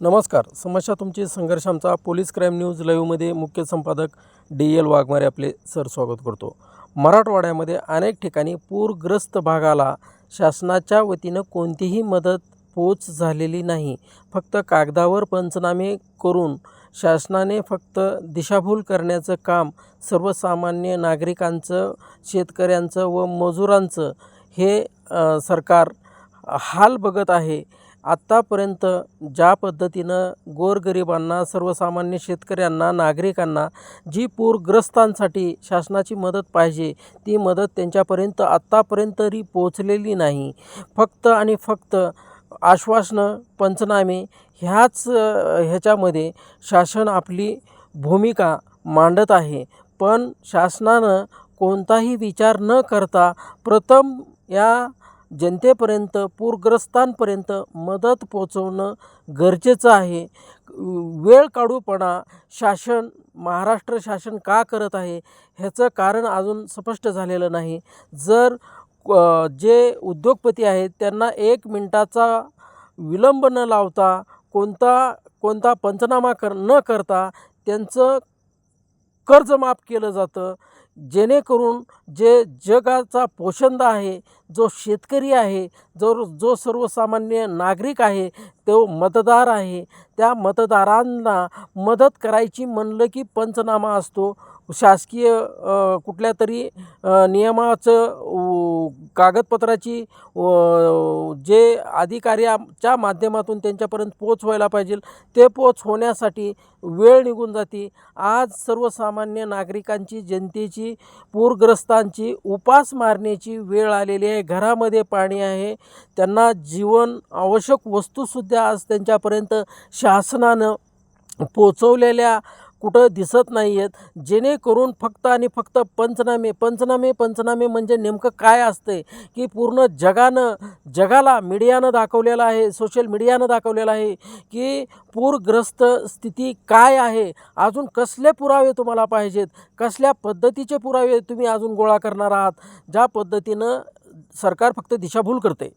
नमस्कार. समस्या तुमची संघर्ष आमचा पोलीस क्राईम न्यूज लाईव्हमध्ये मुख्य संपादक डी एल वाघमारे आपले सर स्वागत करतो. मराठवाड्यामध्ये अनेक ठिकाणी पूरग्रस्त भागाला शासनाच्या वतीनं कोणतीही मदत पोच झालेली नाही. फक्त कागदावर पंचनामे करून शासनाने फक्त दिशाभूल करण्याचं काम सर्वसामान्य नागरिकांचं शेतकऱ्यांचं व मजुरांचं हे सरकार हाल बघत आहे. आत्तापर्यंत ज्या पद्धतीनं गोरगरिबांना सर्वसामान्य शेतकऱ्यांना नागरिकांना जी पूरग्रस्तांसाठी शासनाची मदत पाहिजे ती मदत त्यांच्यापर्यंत आत्तापर्यंत तरी पोचलेली नाही. फक्त आणि फक्त आश्वासनं पंचनामे ह्याच ह्याच्यामध्ये शासन आपली भूमिका मांडत आहे. पण शासनानं कोणताही विचार न करता प्रथम या जनतेपर्यंत पूरग्रस्तांपर्यंत मदत पोचवणं गरजेचं आहे. वेळ काढूपणा शासन महाराष्ट्र शासन का करत आहे ह्याचं कारण अजून स्पष्ट झालेलं नाही. जर जे उद्योगपती आहेत त्यांना एक मिनटाचा विलंब न लावता कोणता कोणता पंचनामा कर न करता त्यांचं कर्ज माफ केलं जातं. जेणेकरून जे जगाचा पोषंद आहे जो शेतकरी आहे जो जो सर्वसामान्य नागरिक आहे तो मतदार आहे त्या मतदारांना मदत करायची म्हणलं की पंचनामा असतो. शासकीय कुठल्या तरी नियमाचं कागदपत्राची व, जे अधिकाऱ्याच्या माध्यमातून त्यांच्यापर्यंत पोच व्हायला पाहिजे ते पोच होण्यासाठी वेळ निघून जाते. आज सर्वसामान्य नागरिकांची जनतेची पूरग्रस्तांची उपास मारण्याची वेळ आलेली आहे. घरामध्ये पाणी आहे. त्यांना जीवन आवश्यक वस्तूसुद्धा आज त्यांच्यापर्यंत शासनानं पोचवलेल्या कुठं दिसत नाही आहेत जेणेकरून फक्त आणि फक्त पंचनामे पंचनामे पंचनामे म्हणजे नेमकं काय असते की पूर्ण जगानं जगाला मीडियानं दाखवलेलं आहे सोशल मीडियानं दाखवलेलं आहे की पूरग्रस्त स्थिती काय आहे? अजून कसले पुरावे तुम्हाला पाहिजेत? कसल्या पद्धतीचे पुरावे तुम्ही अजून गोळा करणार आहात? ज्या पद्धतीनं सरकार फक्त दिशाभूल करते